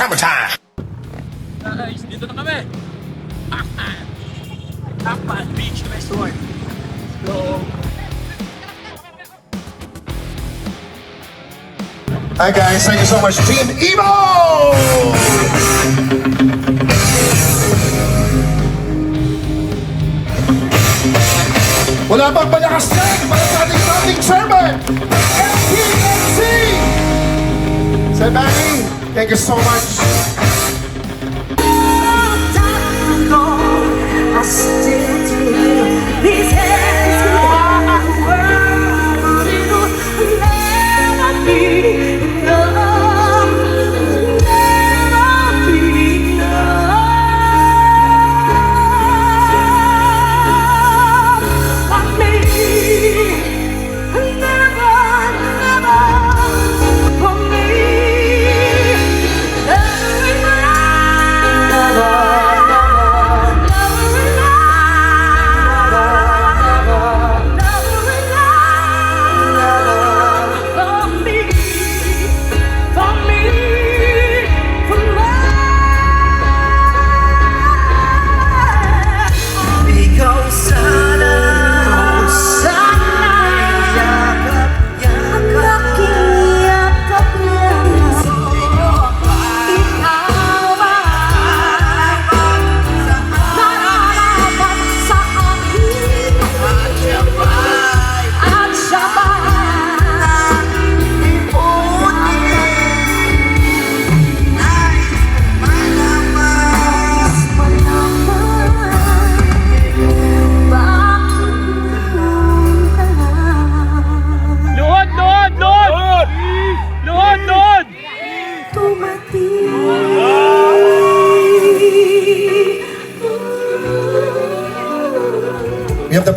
Camera time! Guys, dito na kami. Akman Beach Resort. So, Hi guys, thank you so much, Team Evo! Wala bang malakas yan para sa ating founding chairman, MPNC! Sir Manny, thank you so much.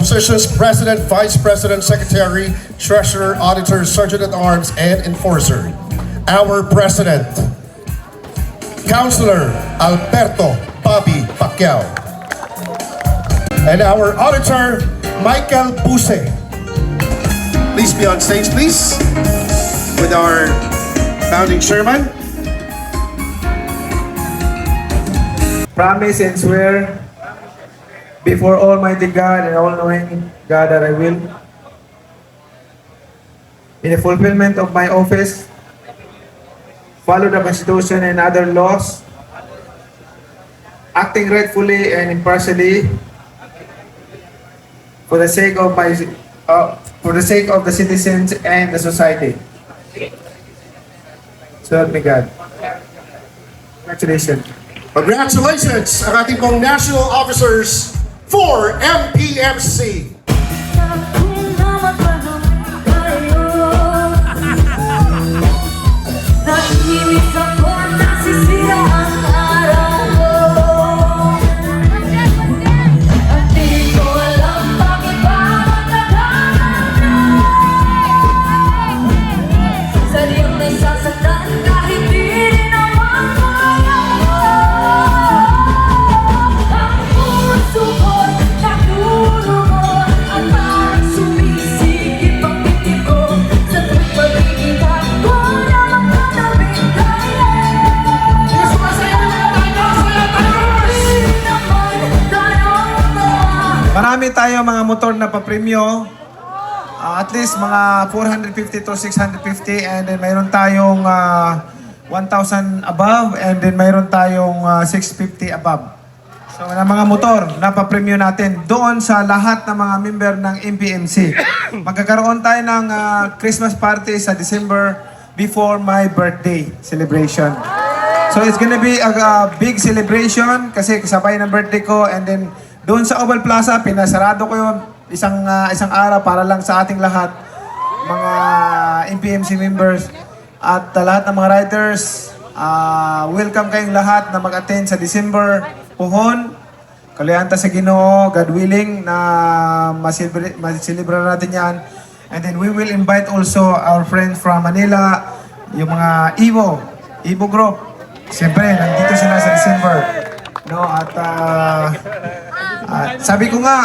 Positions President, Vice President, Secretary, Treasurer, Auditor, Sergeant at Arms, and Enforcer. Our President, Councilor Alberto Bobby Pacquiao. And our Auditor, Michael Puse. Please be on stage, please, with our founding chairman. promise and swear before Almighty God and all-knowing God that I will, in the fulfillment of my office, follow the Constitution and other laws, acting rightfully and impartially for the sake of my uh, for the sake of the citizens and the society. So help me God. Congratulations. Congratulations ang ating pong national officers for MPMC. Marami tayo mga motor na papremyo. Ah, at least mga 450 to 650 and then mayroon tayong ah, 1,000 above and then mayroon tayong ah, 650 above. So na mga motor na papremyo natin doon sa lahat ng mga member ng MPMC. Magkakaroon tayo ng ah, Christmas party sa December before my birthday celebration. So it's gonna be a, a big celebration kasi kasabay ng birthday ko and then doon sa Oval Plaza pinasarado ko yung isang ah, isang araw para lang sa ating lahat mga MPMC members at ah, lahat ng mga riders ah, welcome kayong lahat na mag-attend sa December Puhon Kaliyanta sa Ginoo, God willing na masilibra natin yan. And then we will invite also our friends from Manila, yung mga Ivo, Ivo Group. Siyempre, nandito sila sa December. No, at ah, ah, sabi ko nga,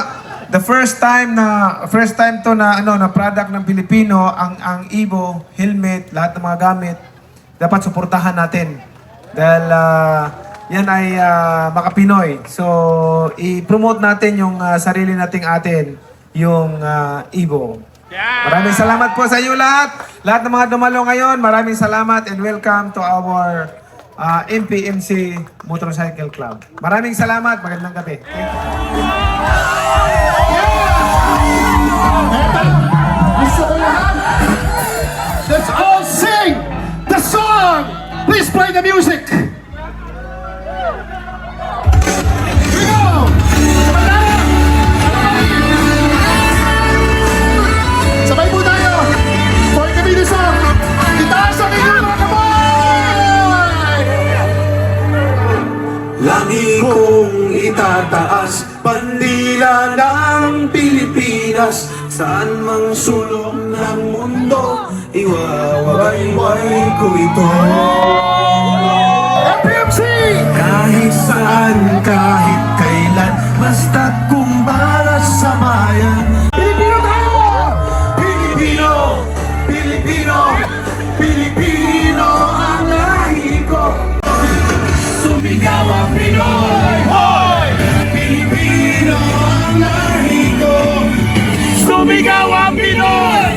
the first time na first time to na ano na product ng Pilipino ang ang Ivo helmet, lahat ng mga gamit dapat suportahan natin. Dahil ah, yan ay ah, makapinoy. So, i-promote natin yung ah, sarili nating atin, yung ah, Ibo. Maraming salamat po sa inyo lahat. Lahat ng mga dumalo ngayon, maraming salamat and welcome to our ah, MPMC Motorcycle Club. Maraming salamat. Magandang gabi. Thank you. Eto. Let's all sing the song. Please play the music. Saan mang sulok ng mundo Iwawayway ko ito FPMC. Kahit saan, kahit kailan Basta't kung para sa bayan Pilipino tayo. Pilipino, Pilipino, Pilipino ang lahi ko Sumigaw ang Pinoy Sumigaw ang Pinoy!